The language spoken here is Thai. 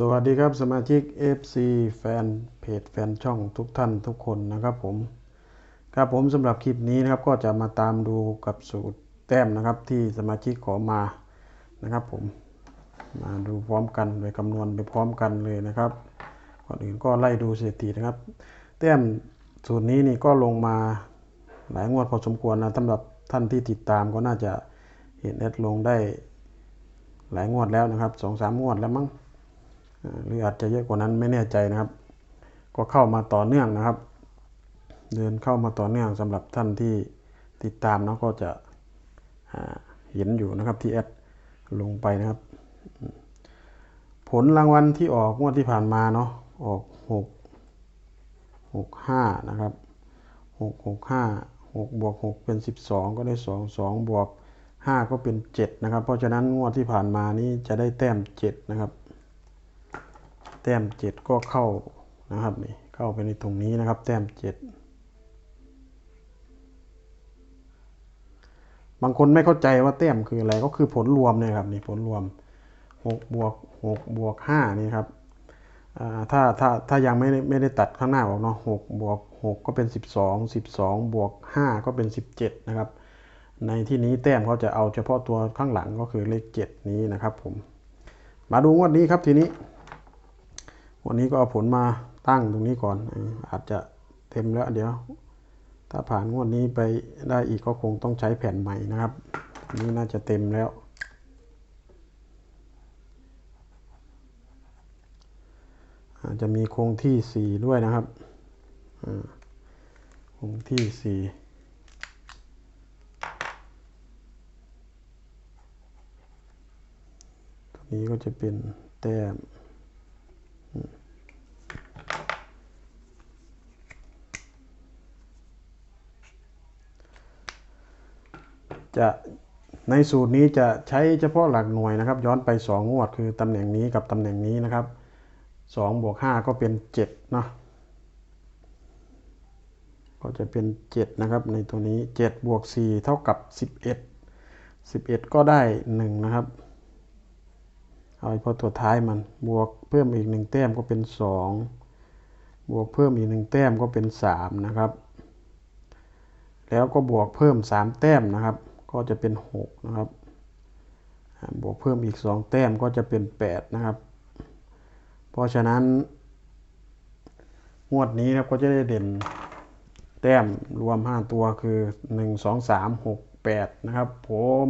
สวัสดีครับสมาชิก FC แฟนเพจแฟนช่องทุกท่านทุกคนนะครับผมครับผมสำหรับคลิปนี้นะครับก็จะมาตามดูกับสูตรแต้มนะครับที่สมาชิกขอมานะครับผมมาดูพร้อมกันไปคำนวณไปพร้อมกันเลยนะครับก่อนอื่นก็ไล่ดูสถิตินะครับ แต้มสูตรนี้นี่ก็ลงมาหลายงวดพอสมควรนะสำหรับท่านที่ติดตามก็น่าจะเห็นแอดลงได้หลายงวดแล้วนะครับสองสามงวดแล้วมั้ง หรืออาจจะเยอะกว่านั้นไม่แน่ใจนะครับ ก็เข้ามาต่อเนื่องนะครับ เดินเข้ามาต่อเนื่องสำหรับท่านที่ติดตามเนาะก็จะเห็นอยู่นะครับที่แอดลงไปนะครับ ผลรางวัลที่ออกงวดที่ผ่านมาเนาะออกหกหกห้านะครับหกหกห้าหกบวกหกเป็นสิบสองก็ได้สองสองบวกห้าก็เป็นเจ็ดนะครับ เพราะฉะนั้นงวดที่ผ่านมานี้จะได้แต้มเจ็ดนะครับ แต้มเจ็ดก็เข้านะครับนี่เข้าไปในตรงนี้นะครับ แต้มเจ็ดบางคนไม่เข้าใจว่าแต้มคืออะไรก็คือผลรวมเนี่ยครับนี่ผลรวมหกบวกหกบวกห้านี่ครับถ้าถ้าถ้ายังไม่ได้ไม่ได้ตัดข้างหน้าออกเนาะหกบวกหกก็เป็นสิบสองสิบสองบวกห้าก็เป็นสิบเจ็ดนะครับ ในที่นี้แต้มเขาจะเอาเฉพาะตัวข้างหลังก็คือเลขเจ็ดนี้นะครับผม มาดูงวดนี้ครับทีนี้ วันนี้ก็เอาผลมาตั้งตรงนี้ก่อน อาจจะเต็มแล้วเดี๋ยว ถ้าผ่านงวดนี้ไปได้อีกก็คงต้องใช้แผ่นใหม่นะครับอันนี้น่าจะเต็มแล้ว อาจจะมีคงที่สี่ด้วยนะครับอ่าคงที่สี่ตัวนี้ก็จะเป็นแต้ม จะในสูตรนี้จะใช้เฉพาะหลักหน่วยนะครับ ย้อนไป 2 งวดคือตำแหน่งนี้กับตำแหน่งนี้นะครับ2บวก5ก็เป็น7เนาะก็จะเป็น 7 นะครับ ในตัวนี้7บวก4เท่ากับ 11 11 ก็ได้ 1 นะครับ เอาพาะตัวท้ายมันบวกเพิ่มอีก 1 แต้มก็เป็น 2 บวกเพิ่มอีก 1 แต้มก็เป็น 3 นะครับ แล้วก็บวกเพิ่ม 3 แต้มนะครับ ก็จะเป็น 6 นะครับ บวกเพิ่มอีก 2 แต้มก็จะเป็น 8 นะครับ เพราะฉะนั้น งวดนี้นะครับก็จะได้เด่นแต้มรวม 5 ตัวคือ 1 2 3 6 8 นะครับผม